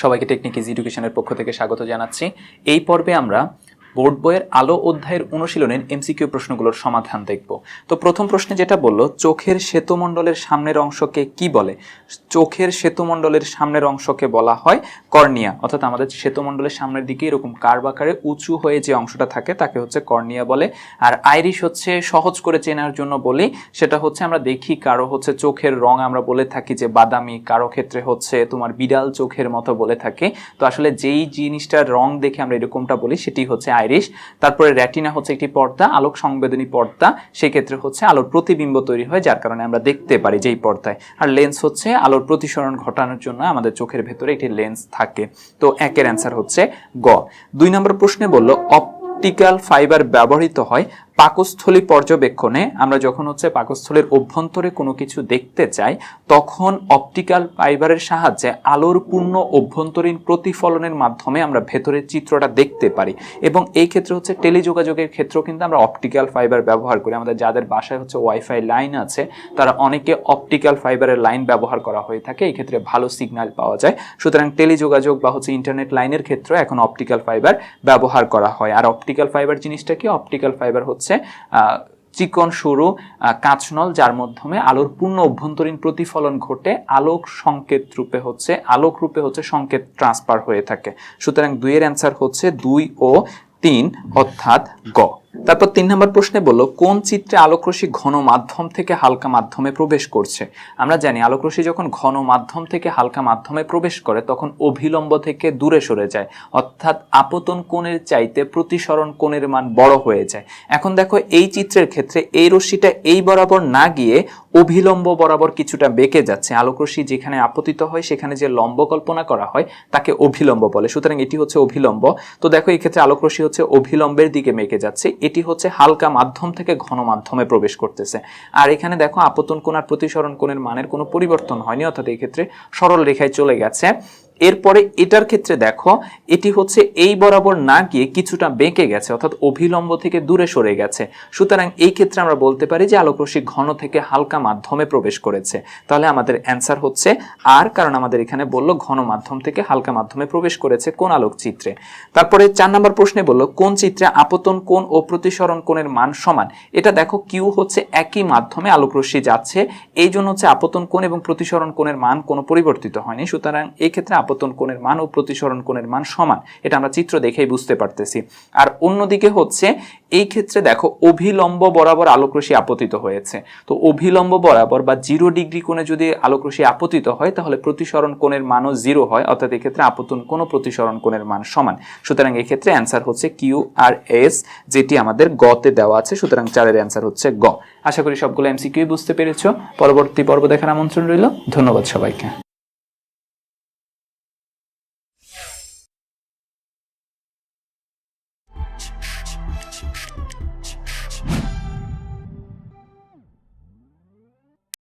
সবাইকে technique is এডুকেশনের পক্ষ থেকে স্বাগত জানাচ্ছি। এই পর্বে আমরা বোর্ড বইয়ের আলো অধ্যায়ের অনুশীলনের এমসিকিউ প্রশ্নগুলোর সমাধান দেখব। তো প্রথম প্রশ্নে যেটা বলল, চোখের শ্বেতমণ্ডলের সামনের অংশকে কি বলে? চোখের শ্বেতমণ্ডলের সামনের অংশকে বলা হয় কর্নিয়া। অর্থাৎ আমাদের শ্বেতমণ্ডলের সামনের দিকে এরকম কার্ভ আকারে উঁচু হয়ে যে অংশটা থাকে, তাকে হচ্ছে কর্নিয়া বলে। আর আইরিশ হচ্ছে সহজ করে চেনার জন্য বলি, সেটা হচ্ছে আমরা দেখি কারও হচ্ছে চোখের রং আমরা বলে থাকি যে বাদামি, কারও ক্ষেত্রে হচ্ছে তোমার বিড়াল চোখের মতো বলে থাকে। তো আসলে যেই জিনিসটার রং দেখে আমরা এরকমটা বলি, সেটি হচ্ছে আইরিশ, তারপরে র্যাটিনা হচ্ছে একটি পর্দা, আলোক সংবেদনী পর্দা সেই ক্ষেত্রে হচ্ছে আলোর প্রতিবিম্ব তৈরি হয়, যার কারণে আমরা দেখতে পারি যেই পর্দায়। আর লেন্স হচ্ছে আলোর প্রতিসরণ ঘটানোর জন্য আমাদের চোখের ভেতরে একটি লেন্স থাকে। তো একের অ্যান্সার হচ্ছে গ। দুই নম্বর প্রশ্নে বলল, অপটিক্যাল ফাইবার ব্যবহৃত হয় পাকস্থলী পর্যবেক্ষণে আমরা যখন হচ্ছে পাকস্থলীর অভ্যন্তরে কোনো কিছু দেখতে চাই, তখন অপটিক্যাল ফাইবারের সাহায্যে আলোর পূর্ণ অভ্যন্তরীণ প্রতিফলনের মাধ্যমে আমরা ভেতরের চিত্রটা দেখতে পারি। এবং এই ক্ষেত্রে হচ্ছে টেলিযোগাযোগের ক্ষেত্রেও কিন্তু আমরা অপটিক্যাল ফাইবার ব্যবহার করি। আমাদের যাদের বাসায় হচ্ছে ওয়াইফাই লাইন আছে, তারা অনেকে অপটিক্যাল ফাইবারের লাইন ব্যবহার করা হয়ে থাকে। এই ক্ষেত্রে ভালো সিগন্যাল পাওয়া যায়। সুতরাং টেলিযোগাযোগ বা হচ্ছে ইন্টারনেট লাইনের ক্ষেত্রে এখন অপটিক্যাল ফাইবার ব্যবহার করা হয়। আর অপটিক্যাল ফাইবার জিনিসটা কি? অপটিক্যাল ফাইবার হচ্ছে আহ, চিকন সরু কাঁচনল যার মাধ্যমে আলোর পূর্ণ অভ্যন্তরীণ প্রতিফলন ঘটে। আলোক সংকেত রূপে হচ্ছে আলোক রূপে হচ্ছে সংকেত ট্রান্সফার হয়ে থাকে। সুতরাং দুইয়ের অ্যান্সার হচ্ছে দুই ও তিন অর্থাৎ গ। তারপর তিন নম্বর প্রশ্নে বলল, কোন চিত্রে আলোকরশ্মি ঘন মাধ্যম থেকে হালকা মাধ্যমে প্রবেশ করছে? আমরা জানি আলোকরশ্মি যখন ঘন মাধ্যম থেকে হালকা মাধ্যমে প্রবেশ করে, তখন অভিলম্ব থেকে দূরে সরে যায়। অর্থাৎ আপতন কোণের চাইতে প্রতিসরণ কোণের মান বড় হয়ে যায়। এখন দেখো, এই চিত্রের ক্ষেত্রে এই রশ্মিটা এই বরাবর না গিয়ে অভিলম্ব বরাবর কিছুটা বেঁকে যাচ্ছে। আলোকরশ্মি যেখানে আপতিত হয়, সেখানে যে লম্ব কল্পনা করা হয়, তাকে অভিলম্ব বলে। সুতরাং এটি হচ্ছে অভিলম্ব। তো দেখো, এই ক্ষেত্রে আলোকরশ্মি হচ্ছে অভিলম্বের দিকে মেকে যাচ্ছে। এটি হচ্ছে হালকা মাধ্যম থেকে ঘন মাধ্যমে প্রবেশ করতেছে। আর এখানে দেখো, আপতন কোণ আর প্রতিসরণ কোণের মানের কোনো পরিবর্তন হয়নি, অর্থাৎ এই ক্ষেত্রে সরল রেখায় চলে গেছে। এরপরে এটার ক্ষেত্রে দেখো, এটি হচ্ছে এই বরাবর না গিয়ে কিছুটা বেঁকে গেছে, অর্থাৎ অভিলম্ব থেকে দূরে সরে গেছে। সুতরাং এই ক্ষেত্রে আমরা বলতে পারি যে আলোকরশ্মি ঘন থেকে হালকা মাধ্যমে প্রবেশ করেছে। তাহলে আমাদের অ্যান্সার হচ্ছে আর, কারণ আমাদের এখানে বলল ঘন মাধ্যম থেকে হালকা মাধ্যমে প্রবেশ করেছে কোন আলোক চিত্রে তারপরে চার নম্বর প্রশ্নে বলল, কোন চিত্রে আপতন কোণ ও প্রতিসরণ কোণের মান সমান? এটা দেখো কিউ হচ্ছে একই মাধ্যমে আলোকরশ্মি যাচ্ছে, এই জন্য হচ্ছে আপতন কোণ এবং প্রতিসরণ কোণের মান কোনো পরিবর্তিত হয়নি। সুতরাং এই ক্ষেত্রে আপতন কোণের মান ও প্রতিসরণ কোণের মান সমান। এটা আমরা চিত্র দেখেই বুঝতে পারতেছি। আর অন্যদিকে হচ্ছে, এই ক্ষেত্রে দেখো, অভিলম্ব বরাবর আলোকরশ্মি আপতিত হয়েছে। তো অভিলম্ব বরাবর বা জিরো ডিগ্রি কোণে যদি আলোকরশ্মি আপতিত হয়, তাহলে প্রতিসরণ কোণের মানও জিরো হয়, অর্থাৎ এক্ষেত্রে আপতন কোণ প্রতিসরণ কোণের মান সমান। সুতরাং এক্ষেত্রে অ্যান্সার হচ্ছে কিউ আর এস যেটি আমাদের গতে দেওয়া আছে, সুতরাং চারের অ্যান্সার হচ্ছে গ। আশা করি সবগুলো এমসিকিউ বুঝতে পেরেছ। পরবর্তী পর্ব দেখার আমন্ত্রণ রইল। ধন্যবাদ সবাইকে।